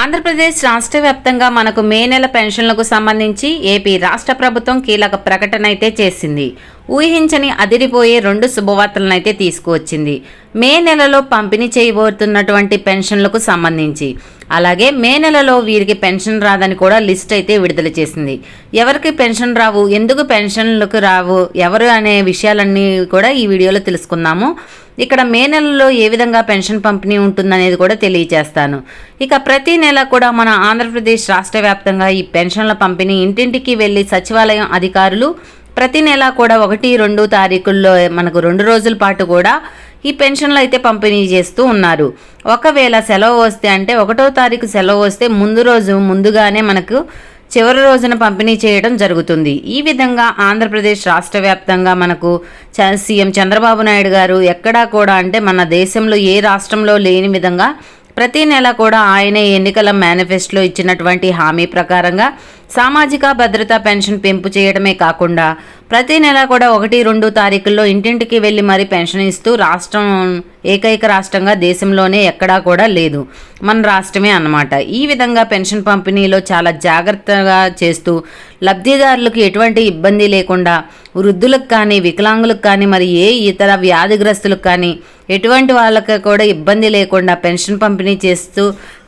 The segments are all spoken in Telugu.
ఆంధ్రప్రదేశ్ రాష్ట్ర వ్యాప్తంగా మనకు మే నెల పెన్షన్లకు సంబంధించి ఏపీ రాష్ట్ర ప్రభుత్వం కీలక ప్రకటన అయితే చేసింది. ఊహించని అదిరిపోయే రెండు శుభవార్తలను అయితే తీసుకువచ్చింది. మే నెలలో పంపిణీ చేయబోతున్నటువంటి పెన్షన్లకు సంబంధించి. అలాగే మే నెలలో వీరికి పెన్షన్ రాదని కూడా లిస్ట్ అయితే విడుదల చేసింది. ఎవరికి పెన్షన్ రావు ఎందుకు పెన్షన్లకు రావు ఎవరు అనే విషయాలన్నీ కూడా ఈ వీడియోలో తెలుసుకుందాము. ఇక్కడ మే నెలలో ఏ విధంగా పెన్షన్ పంపిణీ ఉంటుందనేది కూడా తెలియజేస్తాను. ఇక ప్రతి నెల కూడా మన ఆంధ్రప్రదేశ్ రాష్ట్ర వ్యాప్తంగా ఈ పెన్షన్ల పంపిణీ ఇంటింటికి వెళ్ళి సచివాలయం అధికారులు ప్రతి నెల కూడా ఒకటి రెండు తారీఖుల్లో మనకు రెండు రోజుల పాటు కూడా ఈ పెన్షన్లు అయితే పంపిణీ చేస్తూ ఉన్నారు. ఒకవేళ సెలవు వస్తే అంటే ఒకటో తారీఖు సెలవు వస్తే ముందు రోజు ముందుగానే మనకు చివరి రోజున పంపిణీ చేయడం జరుగుతుంది. ఈ విధంగా ఆంధ్రప్రదేశ్ రాష్ట్ర వ్యాప్తంగా మనకు సీఎం చంద్రబాబు నాయుడు గారు ఎక్కడా కూడా అంటే మన దేశంలో ఏ రాష్ట్రంలో లేని విధంగా ప్రతి నెల కూడా ఆయన ఎన్నికల మేనిఫెస్టోలో ఇచ్చినటువంటి హామీ ప్రకారంగా సామాజిక భద్రత పెన్షన్ పెంపు చేయడమే కాకుండా ప్రతి నెల కూడా ఒకటి రెండు తారీఖుల్లో ఇంటింటికి వెళ్ళి మరీ పెన్షన్ ఇస్తూ రాష్ట్రం ఏకైక రాష్ట్రంగా దేశంలోనే ఎక్కడా కూడా లేదు. మన రాష్ట్రమే అన్నమాట. ఈ విధంగా పెన్షన్ పంపిణీలో చాలా జాగ్రత్తగా చేస్తూ లబ్ధిదారులకు ఎటువంటి ఇబ్బంది లేకుండా వృద్ధులకు కానీ వికలాంగులకు కానీ మరి ఏ ఇతర వ్యాధిగ్రస్తులకు కానీ ఎటువంటి వాళ్ళకి కూడా ఇబ్బంది లేకుండా పెన్షన్ పంపిణీ చేస్తూ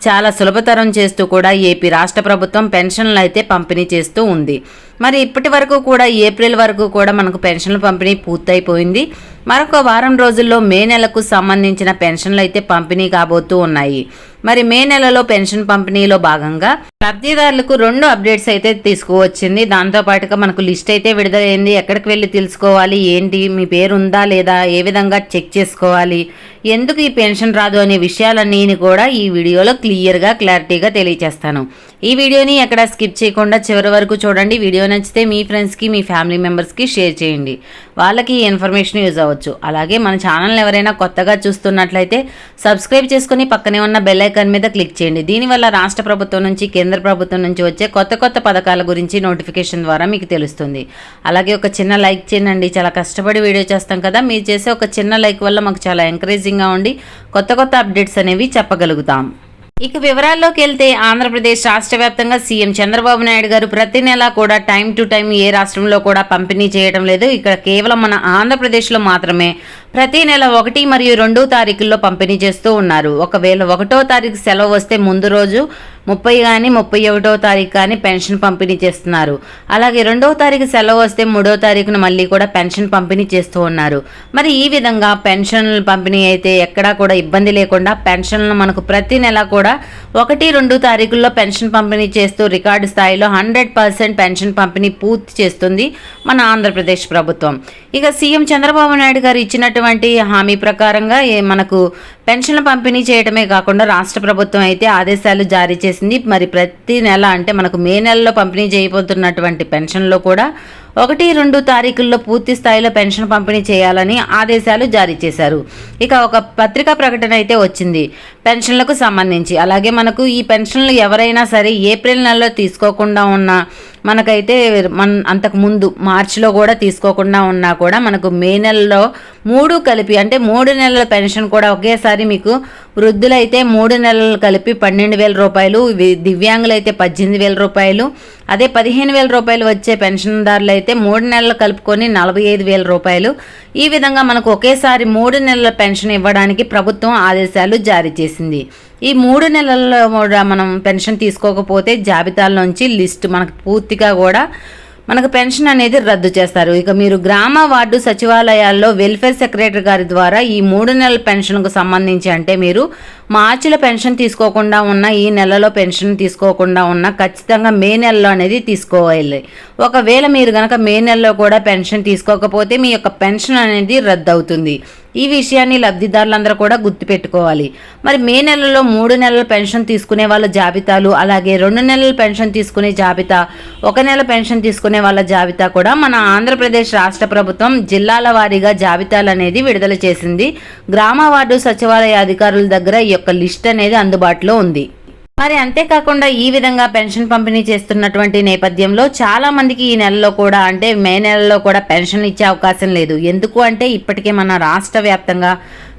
చాలా సులభతరం చేస్తూ కూడా ఏపీ రాష్ట్ర ప్రభుత్వం పెన్షన్లు అయితే పంపిణీ చేస్తూ ఉంది. మరి ఇప్పటి వరకు కూడా ఏప్రిల్ వరకు కూడా మనకు పెన్షన్ల పంపిణీ పూర్తయిపోయింది. మరొక వారం రోజుల్లో మే నెలకు సంబంధించిన పెన్షన్లు అయితే పంపిణీ కాబోతూ ఉన్నాయి. మరి మే నెలలో పెన్షన్ పంపిణీలో భాగంగా లబ్ధిదారులకు రెండు అప్డేట్స్ అయితే తీసుకువచ్చింది. దాంతో పాటుగా మనకు లిస్ట్ అయితే విడుదలైంది. ఎక్కడికి వెళ్ళి తెలుసుకోవాలి? ఏంటి? మీ పేరు ఉందా లేదా? ఏ విధంగా చెక్ చేసుకోవాలి? ఎందుకు ఈ పెన్షన్ రాదు అనే విషయాలన్నీ కూడా ఈ వీడియోలో క్లియర్గా క్లారిటీగా తెలియజేస్తాను ఈ వీడియోని ఎక్కడ స్కిప్ చేయకుండా చివరి వరకు చూడండి. వీడియో నచ్చితే మీ ఫ్రెండ్స్కి మీ ఫ్యామిలీ మెంబర్స్కి షేర్ చేయండి. వాళ్ళకి ఈ ఇన్ఫర్మేషన్ యూజ్ అవ్వచ్చు. అలాగే మన ఛానల్ ఎవరైనా కొత్తగా చూస్తున్నట్లయితే సబ్స్క్రైబ్ చేసుకుని పక్కనే ఉన్న బెల్ ఐకాన్ మీద క్లిక్ చేయండి. దీనివల్ల రాష్ట్ర ప్రభుత్వం నుంచి కేంద్ర ప్రభుత్వం నుంచి వచ్చే కొత్త కొత్త పథకాల గురించి నోటిఫికేషన్ ద్వారా మీకు తెలుస్తుంది. అలాగే ఒక చిన్న లైక్ చేయండి. చాలా కష్టపడి వీడియో చేస్తాం కదా మీరు చేసే ఒక చిన్న లైక్ వల్ల మాకు చాలా ఎంకరేజింగ్గా ఉండి కొత్త కొత్త అప్డేట్స్ అనేవి చెప్పగలుగుతాం. ఇక వివరాల్లోకి వెళ్తే ఆంధ్రప్రదేశ్ రాష్ట్ర వ్యాప్తంగా సీఎం చంద్రబాబు నాయుడు గారు ప్రతి నెల కూడా టైం టు టైం ఏ రాష్ట్రంలో కూడా పంపిణీ చేయడం లేదు. ఇక్కడ కేవలం మన ఆంధ్రప్రదేశ్లో మాత్రమే ప్రతి నెల ఒకటి మరియు రెండో తారీఖుల్లో పంపిణీ చేస్తూ ఉన్నారు. ఒకవేళ ఒకటో తారీఖు సెలవు వస్తే ముందు రోజు ముప్పై కానీ ముప్పై ఒకటో తారీఖు కానీ పెన్షన్ పంపిణీ చేస్తున్నారు. అలాగే రెండవ తారీఖు సెలవు వస్తే మూడో తారీఖున మళ్ళీ కూడా పెన్షన్ పంపిణీ చేస్తూ ఉన్నారు. మరి ఈ విధంగా పెన్షన్ల పంపిణీ అయితే ఎక్కడా కూడా ఇబ్బంది లేకుండా పెన్షన్లు మనకు ప్రతి నెల కూడా ఒకటి రెండు తారీఖుల్లో పెన్షన్ పంపిణీ చేస్తూ రికార్డు స్థాయిలో హండ్రెడ్ పర్సెంట్ పెన్షన్ పంపిణీ పూర్తి చేస్తుంది మన ఆంధ్రప్రదేశ్ ప్రభుత్వం. ఇక సీఎం చంద్రబాబు నాయుడు గారు ఇచ్చినటువంటి హామీ ప్రకారంగా మనకు పెన్షన్ల పంపిణీ చేయడమే కాకుండా రాష్ట్ర ప్రభుత్వం అయితే ఆదేశాలు జారీ చేసింది. మరి ప్రతి నెల అంటే మనకు మే నెలలో పంపిణీ చేయబోతున్నటువంటి పెన్షన్లో కూడా ఒకటి రెండు తారీఖుల్లో పూర్తి స్థాయిలో పెన్షన్ పంపిణీ చేయాలని ఆదేశాలు జారీ చేశారు. ఇక ఒక పత్రికా ప్రకటన అయితే వచ్చింది పెన్షన్లకు సంబంధించి. అలాగే మనకు ఈ పెన్షన్లు ఎవరైనా సరే ఏప్రిల్ నెలలో తీసుకోకుండా ఉన్న మనకైతే మన అంతకు ముందు మార్చిలో కూడా తీసుకోకుండా ఉన్నా కూడా మనకు మే నెలలో మూడు కలిపి అంటే మూడు నెలల పెన్షన్ కూడా ఒకేసారి మీకు వృద్ధులైతే మూడు నెలలు కలిపి పన్నెండు వేల రూపాయలు దివ్యాంగులైతే పద్దెనిమిది వేల రూపాయలు అదే పదిహేను వేల రూపాయలు వచ్చే పెన్షన్దారులు అయితే మూడు నెలలు కలుపుకొని నలభై ఐదు వేల రూపాయలు. ఈ విధంగా మనకు ఒకేసారి మూడు నెలల పెన్షన్ ఇవ్వడానికి ప్రభుత్వం ఆదేశాలు జారీ చేసింది. ఈ మూడు నెలల్లో కూడా మనం పెన్షన్ తీసుకోకపోతే జాబితాలోంచి లిస్ట్ మనకు పూర్తిగా కూడా మనకు పెన్షన్ అనేది రద్దు చేస్తారు. ఇక మీరు గ్రామ వార్డు సచివాలయాల్లో వెల్ఫేర్ సెక్రటరీ గారి ద్వారా ఈ మూడు నెలల పెన్షన్కు సంబంధించి అంటే మీరు మార్చిలో పెన్షన్ తీసుకోకుండా ఉన్న ఈ నెలలో పెన్షన్ తీసుకోకుండా ఉన్న ఖచ్చితంగా మే నెలలో అనేది తీసుకోవాలి. ఒకవేళ మీరు కనుక మే నెలలో కూడా పెన్షన్ తీసుకోకపోతే మీ యొక్క పెన్షన్ అనేది రద్దు అవుతుంది ఈ విషయాన్ని లబ్ధిదారులందరూ కూడా గుర్తుపెట్టుకోవాలి. మరి మే నెలలో మూడు నెలల పెన్షన్ తీసుకునే వాళ్ళ జాబితాలు అలాగే రెండు నెలల పెన్షన్ తీసుకునే జాబితా ఒక నెల పెన్షన్ తీసుకునే వాళ్ళ జాబితా కూడా మన ఆంధ్రప్రదేశ్ రాష్ట్ర ప్రభుత్వం జిల్లాల వారీగా జాబితాలు అనేది విడుదల చేసింది. గ్రామ వార్డు సచివాలయ అధికారుల దగ్గర యొక్క లిస్ట్ అనేది అందుబాటులో ఉంది. మరి అంతేకాకుండా ఈ విధంగా పెన్షన్ పంపిణీ చేస్తున్నటువంటి నేపథ్యంలో చాలా మందికి ఈ నెలలో కూడా అంటే మే నెలలో కూడా పెన్షన్ ఇచ్చే అవకాశం లేదు. ఎందుకు అంటే ఇప్పటికే మన రాష్ట్ర వ్యాప్తంగా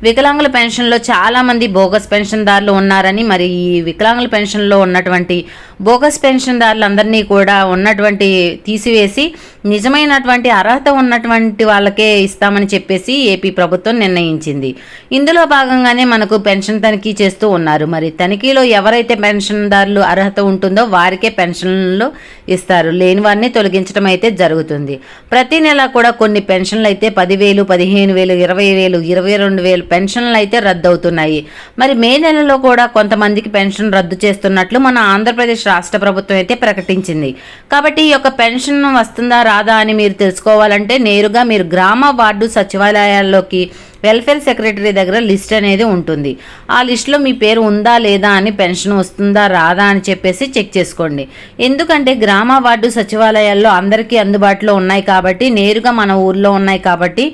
వికలాంగుల పెన్షన్లో చాలామంది బోగస్ పెన్షన్దారులు ఉన్నారని మరి ఈ వికలాంగుల పెన్షన్లో ఉన్నటువంటి బోగస్ పెన్షన్దారులందరినీ కూడా ఉన్నటువంటి తీసివేసి నిజమైనటువంటి అర్హత ఉన్నటువంటి వాళ్ళకే ఇస్తామని చెప్పేసి ఏపీ ప్రభుత్వం నిర్ణయించింది. ఇందులో భాగంగానే మనకు పెన్షన్ తనిఖీ చేస్తూ ఉన్నారు. మరి తనిఖీలో ఎవరైతే పెన్షన్దారులు అర్హత ఉంటుందో వారికే పెన్షన్లు ఇస్తారు. లేని వారిని తొలగించడం అయితే జరుగుతుంది. ప్రతి నెల కూడా కొన్ని పెన్షన్లు అయితే పదివేలు పదిహేను వేలు ఇరవై వేలు ఇరవై రెండు వేలు పెన్షన్లు అయితే రద్దు అవుతున్నాయి మరి మే నెలలో కూడా కొంతమందికి పెన్షన్ రద్దు చేస్తున్నట్లు మన ఆంధ్రప్రదేశ్ రాష్ట్ర ప్రభుత్వం అయితే ప్రకటించింది. కాబట్టి ఈ యొక్క పెన్షన్ వస్తుందా రాదా అని మీరు తెలుసుకోవాలంటే నేరుగా మీరు గ్రామ వార్డు సచివాలయాల్లోకి వెల్ఫేర్ సెక్రటరీ దగ్గర లిస్ట్ అనేది ఉంటుంది. ఆ లిస్ట్లో మీ పేరు ఉందా లేదా అని పెన్షన్ వస్తుందా రాదా అని చెప్పేసి చెక్ చేసుకోండి. ఎందుకంటే గ్రామ వార్డు సచివాలయాల్లో అందరికీ అందుబాటులో ఉన్నాయి కాబట్టి నేరుగా మన ఊర్లో ఉన్నాయి కాబట్టి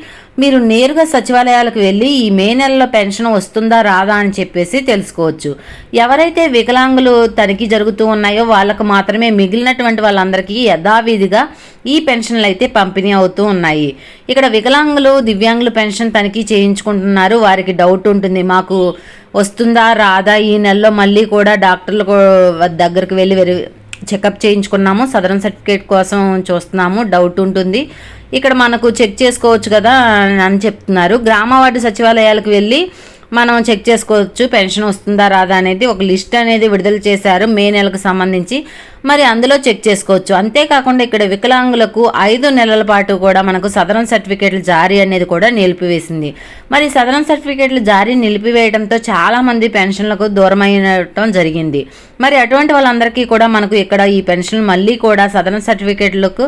మీరు నేరుగా సచివాలయాలకు వెళ్ళి ఈ మే నెలలో పెన్షన్ వస్తుందా రాదా అని చెప్పేసి తెలుసుకోవచ్చు. ఎవరైతే వికలాంగులు తనిఖీ జరుగుతూ ఉన్నాయో వాళ్ళకు మాత్రమే మిగిలినటువంటి వాళ్ళందరికీ యథావిధిగా ఈ పెన్షన్లు అయితే పంపిణీ అవుతూ ఉన్నాయి. ఇక్కడ వికలాంగులు దివ్యాంగులు పెన్షన్ తనిఖీ చేయించుకుంటున్నారు. వారికి డౌట్ ఉంటుంది మాకు వస్తుందా రాదా? ఈ నెలలో మళ్ళీ కూడా డాక్టర్లు దగ్గరికి వెళ్ళి వెరి చెకప్ చేయించుకున్నాము. సదరన్ సర్టిఫికేట్ కోసం చూస్తున్నాము. డౌట్ ఉంటుంది. ఇక్కడ మనకు చెక్ చేసుకోవచ్చు కదా అని చెప్తున్నారు. గ్రామ వార్డు సచివాలయాలకు వెళ్ళి మనం చెక్ చేసుకోవచ్చు. పెన్షన్ వస్తుందా రాదా అనేది ఒక లిస్ట్ అనేది విడుదల చేశారు. మే నెలకు సంబంధించి. మరి అందులో చెక్ చేసుకోవచ్చు. అంతేకాకుండా ఇక్కడ వికలాంగులకు ఐదు నెలల పాటు కూడా మనకు సదరన్ సర్టిఫికేట్లు జారీ అనేది కూడా నిలిపివేసింది. మరి సదరన్ సర్టిఫికేట్లు జారీ నిలిపివేయడంతో చాలామంది పెన్షన్లకు దూరమైనటం జరిగింది. మరి అటువంటి వాళ్ళందరికీ కూడా మనకు ఇక్కడ ఈ పెన్షన్ మళ్ళీ కూడా సదరన్ సర్టిఫికేట్లకు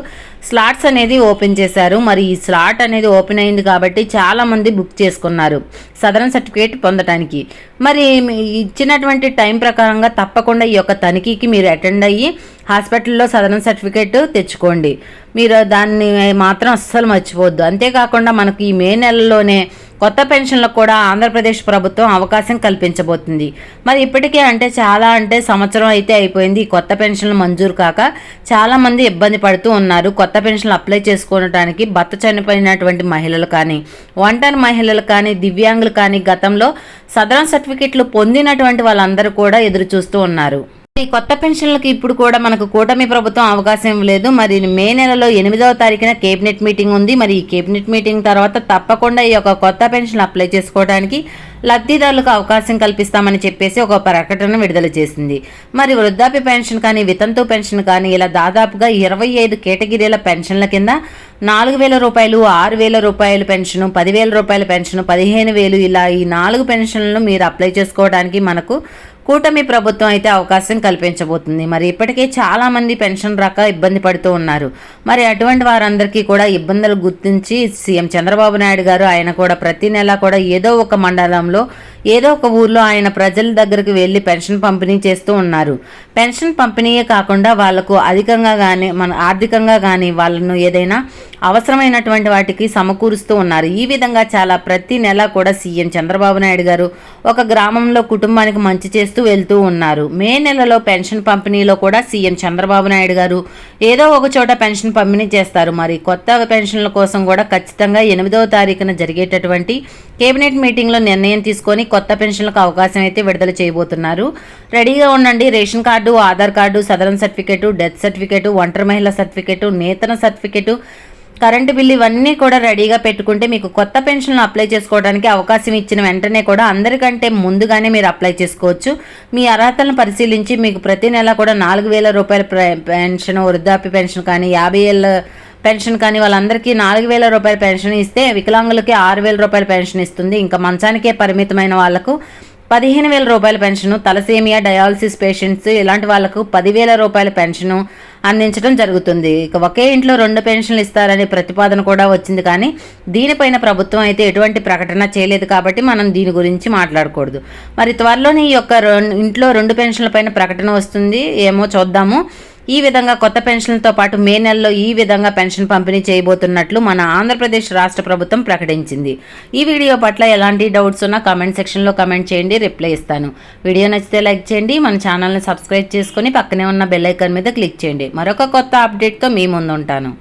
స్లాట్స్ అనేది ఓపెన్ చేశారు. మరి ఈ స్లాట్ అనేది ఓపెన్ అయింది కాబట్టి చాలామంది బుక్ చేసుకున్నారు సదరన్ సర్టిఫికేట్ పొందడానికి మరి ఇచ్చినటువంటి టైం ప్రకారంగా తప్పకుండా ఈ యొక్క తనిఖీకి మీరు అటెండ్ అయ్యి హాస్పిటల్లో సదరన్ సర్టిఫికేట్ తెచ్చుకోండి. మీరు దాన్ని మాత్రం అస్సలు మర్చిపోవద్దు. అంతేకాకుండా మనకి ఈ మే నెలలోనే కొత్త పెన్షన్లకు కూడా ఆంధ్రప్రదేశ్ ప్రభుత్వం అవకాశం కల్పించబోతుంది. మరి ఇప్పటికే అంటే చాలా అంటే సంవత్సరం అయితే అయిపోయింది కొత్త పెన్షన్లు మంజూరు కాక చాలామంది ఇబ్బంది పడుతూ ఉన్నారు. కొత్త పెన్షన్లు అప్లై చేసుకోవడానికి భర్త చనిపోయినటువంటి మహిళలు కానీ ఒంటరి మహిళలు కానీ దివ్యాంగులు కానీ గతంలో సదరన్ సర్టిఫికెట్లు పొందినటువంటి వాళ్ళందరూ కూడా ఎదురు చూస్తూ ఉన్నారు. ఈ కొత్త పెన్షన్లకు ఇప్పుడు కూడా మనకు కూటమి ప్రభుత్వం అవకాశం లేదు. మరి మే నెలలో ఎనిమిదవ తారీఖున కేబినెట్ మీటింగ్ ఉంది. మరి ఈ కేబినెట్ మీటింగ్ తర్వాత తప్పకుండా ఈ యొక్క కొత్త పెన్షన్ అప్లై చేసుకోవడానికి లబ్ధిదారులకు అవకాశం కల్పిస్తామని చెప్పేసి ఒక ప్రకటన విడుదల చేసింది. మరి వృద్ధాప్య పెన్షన్ కానీ వితంతు పెన్షన్ కానీ ఇలా దాదాపుగా ఇరవై ఐదు కేటగిరీల పెన్షన్ల కింద నాలుగు వేల రూపాయలు ఆరు వేల రూపాయల పెన్షన్ పదివేల రూపాయల పెన్షన్ పదిహేను వేలు ఇలా ఈ నాలుగు పెన్షన్లను మీరు అప్లై చేసుకోవడానికి మనకు కూటమి ప్రభుత్వం అయితే అవకాశం కల్పించబోతుంది. మరి ఇప్పటికే చాలామంది పెన్షన్ రాక ఇబ్బంది పడుతూ ఉన్నారు. మరి అటువంటి వారందరికీ కూడా ఇబ్బందులు గుర్తించి సీఎం చంద్రబాబు నాయుడు గారు ఆయన కూడా ప్రతి నెల కూడా ఏదో ఒక మండలంలో ఏదో ఒక ఊర్లో ఆయన ప్రజల దగ్గరికి వెళ్ళి పెన్షన్ పంపిణీ చేస్తూ ఉన్నారు. పెన్షన్ పంపిణీయే కాకుండా వాళ్ళకు అధికంగా కానీ మన ఆర్థికంగా కానీ వాళ్ళను ఏదైనా అవసరమైనటువంటి వాటికి సమకూరుస్తూ ఉన్నారు. ఈ విధంగా చాలా ప్రతి నెల కూడా సీఎం చంద్రబాబు నాయుడు గారు ఒక గ్రామంలో కుటుంబానికి మంచి చేస్తూ వెళ్తూ ఉన్నారు. మే నెలలో పెన్షన్ పంపిణీలో కూడా సీఎం చంద్రబాబు నాయుడు గారు ఏదో ఒక చోట పెన్షన్ పంపిణీ చేస్తారు. మరి కొత్త పెన్షన్ల కోసం కూడా ఖచ్చితంగా ఎనిమిదవ తారీఖున జరిగేటటువంటి కేబినెట్ మీటింగ్లో నిర్ణయం తీసుకొని కొత్త పెన్షన్లకు అవకాశం అయితే విడుదల చేయబోతున్నారు. రెడీగా ఉండండి. Ration card Aadhaar card southern certificate death certificate ఒంటరి మహిళ సర్టిఫికేటు నేతన సర్టిఫికేటు కరెంటు బిల్లు ఇవన్నీ కూడా రెడీగా పెట్టుకుంటే మీకు కొత్త పెన్షన్లు అప్లై చేసుకోవడానికి అవకాశం ఇచ్చిన వెంటనే కూడా అందరికంటే ముందుగానే మీరు అప్లై చేసుకోవచ్చు. మీ అర్హతలను పరిశీలించి మీకు ప్రతి నెల కూడా నాలుగు వేల రూపాయల పెన్షన్ వృద్ధాప్య పెన్షన్ కానీ యాభై ఏళ్ళ పెన్షన్ కానీ వాళ్ళందరికీ నాలుగు వేల రూపాయల పెన్షన్ ఇస్తే వికలాంగులకి ఆరు వేల రూపాయల పెన్షన్ ఇస్తుంది. ఇంకా మంచానికే పరిమితమైన వాళ్ళకు పదిహేను వేల రూపాయల పెన్షను తలసేమియా డయాలసిస్ పేషెంట్స్ ఇలాంటి వాళ్ళకు పదివేల రూపాయల పెన్షను అందించడం జరుగుతుంది. ఇక ఒకే ఇంట్లో రెండు పెన్షన్లు ఇస్తారనే ప్రతిపాదన కూడా వచ్చింది కానీ దీనిపైన ప్రభుత్వం అయితే ఎటువంటి ప్రకటన చేయలేదు కాబట్టి మనం దీని గురించి మాట్లాడకూడదు. మరి త్వరలోనే ఈ యొక్క ఇంట్లో రెండు పెన్షన్ల పైన ప్రకటన వస్తుంది. ఏమో చూద్దాము. ఈ విధంగా కొత్త పెన్షన్లతో పాటు మే నెలలో ఈ విధంగా పెన్షన్ పంపిణీ చేయబోతున్నట్లు మన ఆంధ్రప్రదేశ్ రాష్ట్ర ప్రభుత్వం ప్రకటించింది. ఈ వీడియో పట్ల ఎలాంటి డౌట్స్ ఉన్నా కామెంట్ సెక్షన్లో కమెంట్ చేయండి రిప్లై ఇస్తాను. వీడియో నచ్చితే లైక్ చేయండి మన ఛానల్ని సబ్స్క్రైబ్ చేసుకొని పక్కనే ఉన్న బెల్ ఐకాన్ మీద క్లిక్ చేయండి. మరొక కొత్త అప్డేట్తో మీ ముందు ఉంటాను